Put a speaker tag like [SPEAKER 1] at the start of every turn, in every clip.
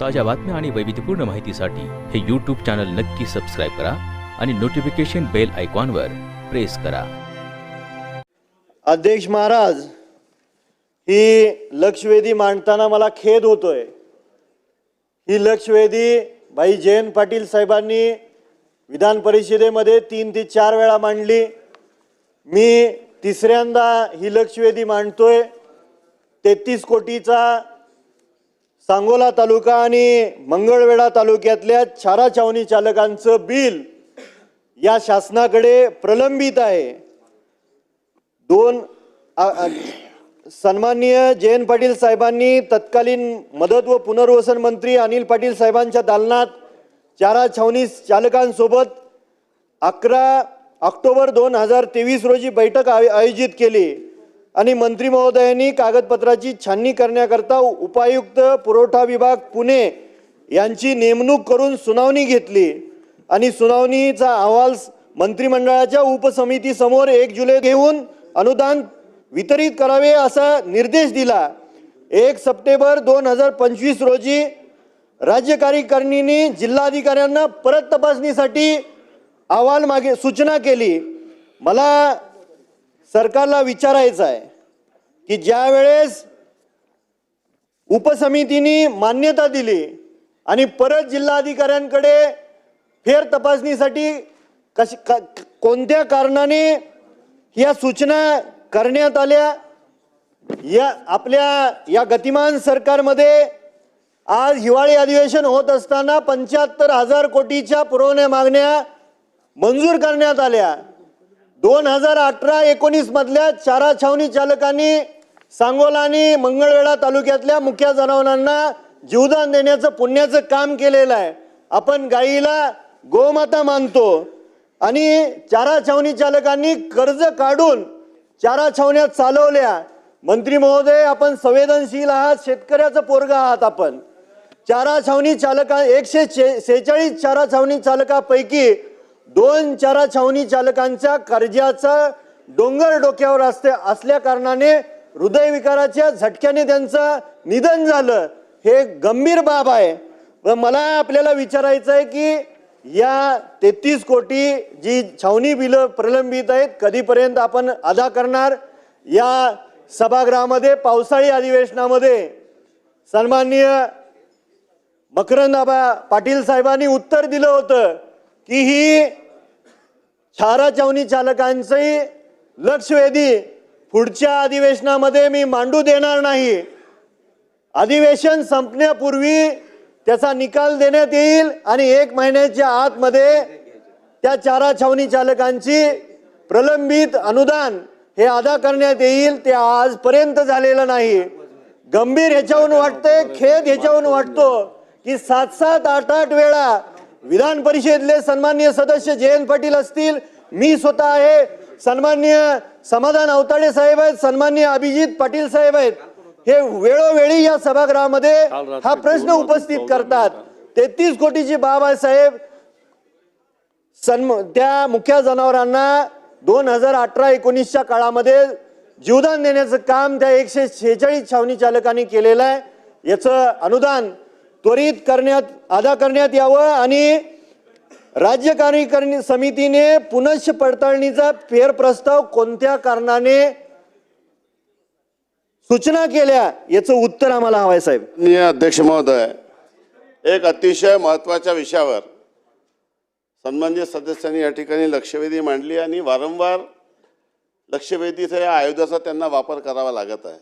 [SPEAKER 1] ताज्या बातम्या आणि वैविध्यपूर्ण माहितीसाठी हे यूट्यूब चॅनल नक्की सबस्क्राईब करा आणि नोटिफिकेशन बेल आयकॉनवर प्रेस करा.
[SPEAKER 2] अध्यक्ष महाराज ही लक्षवेधी मांडताना मला खेद होतोय. ही लक्षवेधी भाई जयंत पाटील साहेबांनी विधान परिषदेमध्ये तीन ते चार वेळा मांडली. मी तिसऱ्यांदा ही लक्षवेधी मांडतोय. तेहतीस कोटीचा सांगोला तालुका आणि मंगळवेढा तालुक्यातल्या चारा छावणी चालकांचं बिल या शासनाकडे प्रलंबित आहे. दोन सन्माननीय जयंत पाटील साहेबांनी तत्कालीन मदत व पुनर्वसन मंत्री अनिल पाटील साहेबांच्या दालनात चारा छावणी चालकांसोबत अकरा ऑक्टोबर दोन हजार तेवीस रोजी बैठक आय- आयोजित केली. आणि मंत्री महोदयांनी कागदपत्राची छाननी करण्याकरता उपायुक्त पुरवठा विभाग पुणे यांची नेमणूक करून सुनावणी घेतली. आणि सुनावणीचा अहवाल मंत्रिमंडळाच्या उपसमितीसमोर एक जुलै घेऊन अनुदान वितरित करावे असा निर्देश दिला. एक सप्टेंबर दोन हजार पंचवीस रोजी राज्य कार्यकारिणीने जिल्हाधिकाऱ्यांना परत तपासणीसाठी अहवाल मागे सूचना केली. मला सरकारला विचारायचं आहे की ज्या वेळेस उपसमितीने मान्यता दिली आणि परत जिल्हाधिकाऱ्यांकडे फेर तपासणीसाठी कश कोणत्या कारणाने या सूचना करण्यात आल्या? या आपल्या या गतिमान सरकारमध्ये आज हिवाळी अधिवेशन होत असताना पंच्याहत्तर हजार कोटीच्या पुरवण्या मागण्या मंजूर करण्यात आल्या. दोन हजार अठरा एकोणीस मधल्या चारा छावणी चालकांनी सांगोला आणि मंगळवेढा तालुक्यातल्या मुख्या जनावरांना जीवदान देण्याचं पुण्याचं काम केलेलं आहे. आपण गाईला गोमाता मानतो आणि चारा छावणी चालकांनी कर्ज काढून चारा छावण्या चालवल्या. मंत्री महोदय आपण संवेदनशील आहात शेतकऱ्याचं पोरगा आहात आपण. चारा छावणी चालका एकशे शे सेहेचाळीस चारा छावणी चालकापैकी दोन चारा छावणी चालकांच्या कर्जाचा डोंगर डोक्यावर असते असल्या कारणाने हृदयविकाराच्या झटक्याने त्यांचं निधन झालं. हे गंभीर बाब आहे. व मला आपल्याला विचारायचं आहे की या तेहतीस कोटी जी छावणी बिलं प्रलंबित आहेत कधीपर्यंत आपण अदा करणार? या सभागृहामध्ये पावसाळी अधिवेशनामध्ये सन्माननीय मकरंदाबा पाटील साहेबांनी उत्तर दिलं होतं. की ही चारा छावणी चालकांचंही लक्षवेधी पुढच्या अधिवेशनामध्ये मी मांडू देणार नाही. अधिवेशन संपण्यापूर्वी त्याचा निकाल देण्यात येईल आणि एक महिन्याच्या आतमध्ये त्या चारा छावणी चालकांची प्रलंबित अनुदान हे अदा करण्यात येईल ते आजपर्यंत झालेलं नाही. गंभीर ह्याच्याहून वाटतंय खेद ह्याच्याहून वाटतो की सात सात आठ आठ वेळा विधान परिषदेतले सन्माननीय सदस्य जयंत पाटील असतील मी स्वतः आहे. सन्माननीय समाधान अवताडे साहेब आहेत सन्माननीय अभिजित पाटील साहेब आहेत. हे वेळोवेळी या सभागृहामध्ये हा प्रश्न उपस्थित करतात. तेहतीस कोटीची बाब आहे साहेब सन्म त्या मुख्य जनावरांना दोन हजार अठरा एकोणीसच्या काळामध्ये जीवदान देण्याचं काम त्या एकशे शेहेचाळीस छावणी चालकांनी केलेलं आहे. याचं अनुदान त्वरित करण्यात अदा करण्यात यावं आणि राज्य कार्यकारिणी समितीने पुनश्च पडताळणीचा फेरप्रस्ताव कोणत्या कारणाने सूचना केल्या याचं उत्तर आम्हाला हवंय साहेब.
[SPEAKER 3] अध्यक्ष महोदय एक अतिशय महत्त्वाच्या विषयावर सन्मान्य सदस्यांनी या ठिकाणी लक्षवेधी मांडली आणि वारंवार लक्षवेधीचा या आयुधाचा त्यांना वापर करावा लागत आहे.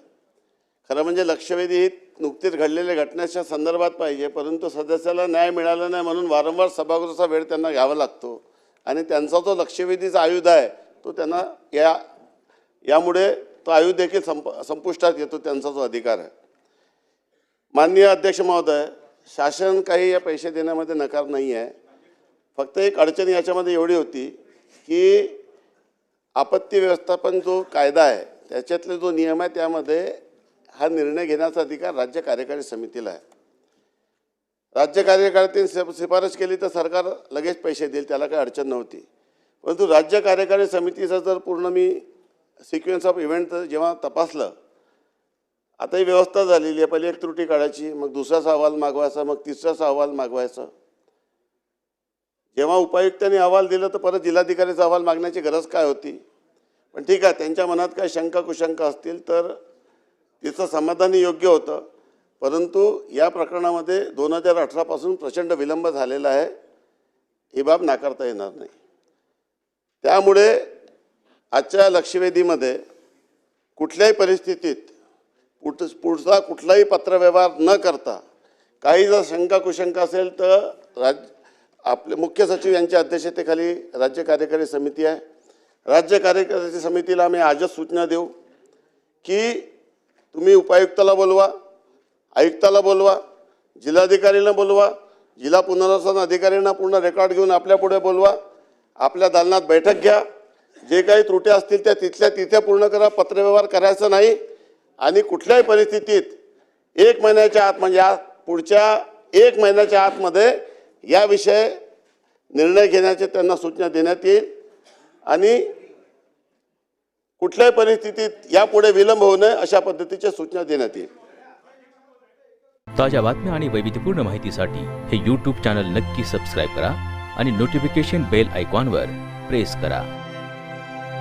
[SPEAKER 3] खरं म्हणजे लक्षवेधी ही नुकतीच घडलेल्या घटनेच्या संदर्भात पाहिजे परंतु सदस्याला न्याय मिळाला नाही म्हणून वारंवार सभागृहाचा वेळ त्यांना घ्यावा लागतो. आणि त्यांचा जो लक्षवेधीचा आयुध आहे तो त्यांना या यामुळे तो आयुध देखील संप संपुष्टात येतो त्यांचा जो अधिकार आहे. माननीय अध्यक्ष महोदय शासन काही या पैसे देण्यामध्ये नकार नाही आहे. फक्त एक अडचण याच्यामध्ये एवढी होती की आपत्ती व्यवस्थापन जो कायदा आहे त्याच्यातले जो नियम आहे त्यामध्ये हा निर्णय घेण्याचा अधिकार राज्य कार्यकारी समितीला आहे. राज्य कार्यकाळातील शिफ शिफारस केली तर सरकार लगेच पैसे देईल त्याला काही अडचण नव्हती. परंतु राज्य कार्यकारी समितीचा जर पूर्ण मी सिक्वेन्स ऑफ इव्हेंट जेव्हा तपासलं आता ही व्यवस्था झालेली आहे. पहिली एक त्रुटी काढायची मग दुसराचा अहवाल मागवायचा मग तिसराचा अहवाल मागवायचा. जेव्हा उपायुक्तांनी अहवाल दिला तर परत जिल्हाधिकाऱ्याचा अहवाल मागण्याची गरज काय होती? पण ठीक आहे त्यांच्या मनात काही शंका कुशंका असतील तर तिचं समाधानी योग्य होतं. परंतु या प्रकरणामध्ये दोन हजार अठरापासून प्रचंड विलंब झालेला आहे. ही बाब नाकारता येणार नाही. त्यामुळे आजच्या लक्षवेधीमध्ये कुठल्याही परिस्थितीत कुठ पुढचा कुठलाही पत्रव्यवहार न करता काही जर शंका कुशंका असेल तर राज आपले मुख्य सचिव यांच्या अध्यक्षतेखाली राज्य कार्यकारी समिती आहे. राज्य कार्यकारी समितीला आम्ही आजच सूचना देऊ की तुम्ही उपायुक्ताला बोलवा आयुक्ताला बोलवा जिल्हाधिकारीला बोलवा जिल्हा पुनर्वसन अधिकाऱ्यांना पूर्ण रेकॉर्ड घेऊन आपल्या पुढे बोलवा आपल्या दालनात बैठक घ्या जे काही त्रुट्या असतील त्या तिथल्या तिथे पूर्ण करा पत्रव्यवहार करायचा नाही आणि कुठल्याही परिस्थितीत एक महिन्याच्या आत म्हणजे या पुढच्या एक महिन्याच्या आतमध्ये याविषयी निर्णय घेण्याचे त्यांना सूचना देण्यात येईल आणि कुठल्याही परिस्थितीत यापुढे विलंब होऊ नये अशा पद्धतीच्या सूचना देण्यात येईल.
[SPEAKER 1] ताज्या बातम्या आणि वैविध्यपूर्ण माहितीसाठी हे यूट्यूब चॅनल नक्की सबस्क्राईब करा आणि नोटिफिकेशन बेल आयकॉनवर प्रेस करा.